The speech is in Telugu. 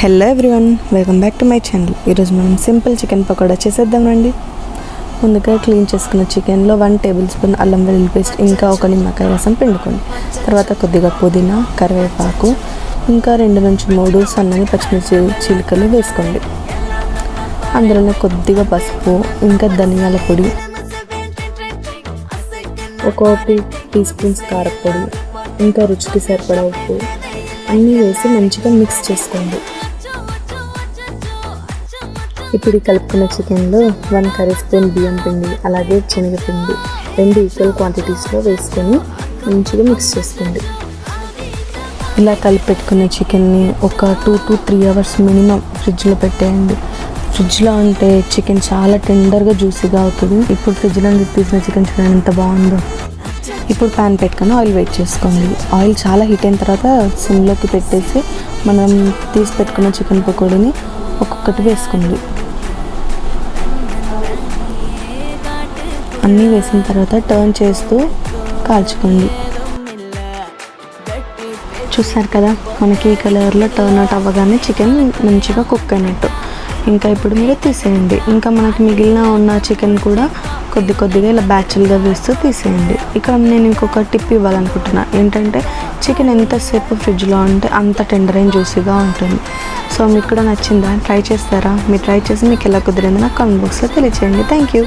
Hello everyone welcome back to my channel. ఈరోజు మనం సింపుల్ చికెన్ పకోడా చేసేద్దాం రండి. ముందుగా క్లీన్ చేసుకున్న చికెన్లో వన్ టేబుల్ స్పూన్ అల్లం వెల్లుల్లి పేస్ట్ ఇంకా ఒక నిమ్మకాయ రసం పిండుకోండి. తర్వాత కొద్దిగా పుదీనా కరివేపాకు ఇంకా రెండు నుంచి మూడు సన్నని పచ్చిమిర్చి చిలుకలు వేసుకోండి. అందులోనే కొద్దిగా పసుపు ఇంకా ధనియాల పొడి ఒక టీ టీ స్పూన్స్ కారపొడి ఇంకా రుచికి సరిపడా ఉప్పు అన్నీ వేసి మంచిగా మిక్స్ చేసుకోండి. ఇప్పుడు కలుపుకున్న చికెన్లో వన్ కర్రీ స్పూన్ బియ్యం పిండి అలాగే శనగపిండి. రెండు ఈక్వల్ క్వాంటిటీస్లో వేసుకొని మంచిగా మిక్స్ చేసుకోండి. ఇలా కలిపి పెట్టుకున్న చికెన్ని ఒక two to three hours minimum ఫ్రిడ్జ్లో పెట్టేయండి. ఫ్రిడ్జ్లో ఉంటే చికెన్ చాలా టెండర్గా జ్యూసీగా అవుతుంది. ఇప్పుడు ఫ్రిడ్జ్లో తీసిన చికెన్ చూడండి ఎంత బాగుందో. ఇప్పుడు ప్యాన్ పెట్టుకొని ఆయిల్ వెయిట్ చేసుకోండి. ఆయిల్ చాలా హీట్ అయిన తర్వాత సిమ్లోకి పెట్టేసి మనం తీసి పెట్టుకున్న చికెన్ పకోడీని ఒక్కొక్కటి వేసుకోండి. అన్నీ వేసిన తర్వాత టర్న్ చేస్తూ కాల్చుకోండి. చూసారు కదా మనకి ఈ కలర్లో టర్న్ అవుట్ అవ్వగానే చికెన్ మంచిగా కుక్ అయినట్టు. ఇంకా ఇప్పుడు మీరు తీసేయండి. ఇంకా మనకి మిగిలిన ఉన్న చికెన్ కూడా కొద్ది కొద్దిగా ఇలా బ్యాచులుగా వేస్తూ తీసేయండి. ఇక్కడ నేను ఇంకొక టిప్ ఇవ్వాలనుకుంటున్నా. ఏంటంటే చికెన్ ఎంతసేపు ఫ్రిడ్జ్లో ఉంటే అంత టెండర్ అయిన జ్యూసీగా ఉంటుంది. సో మీకు కూడా నచ్చిందా? ట్రై చేస్తారా? మీరు ట్రై చేసి మీకు ఎలా కుదిరిందో నాకు కామెంట్ బాక్స్లో తెలియచేయండి. Thank you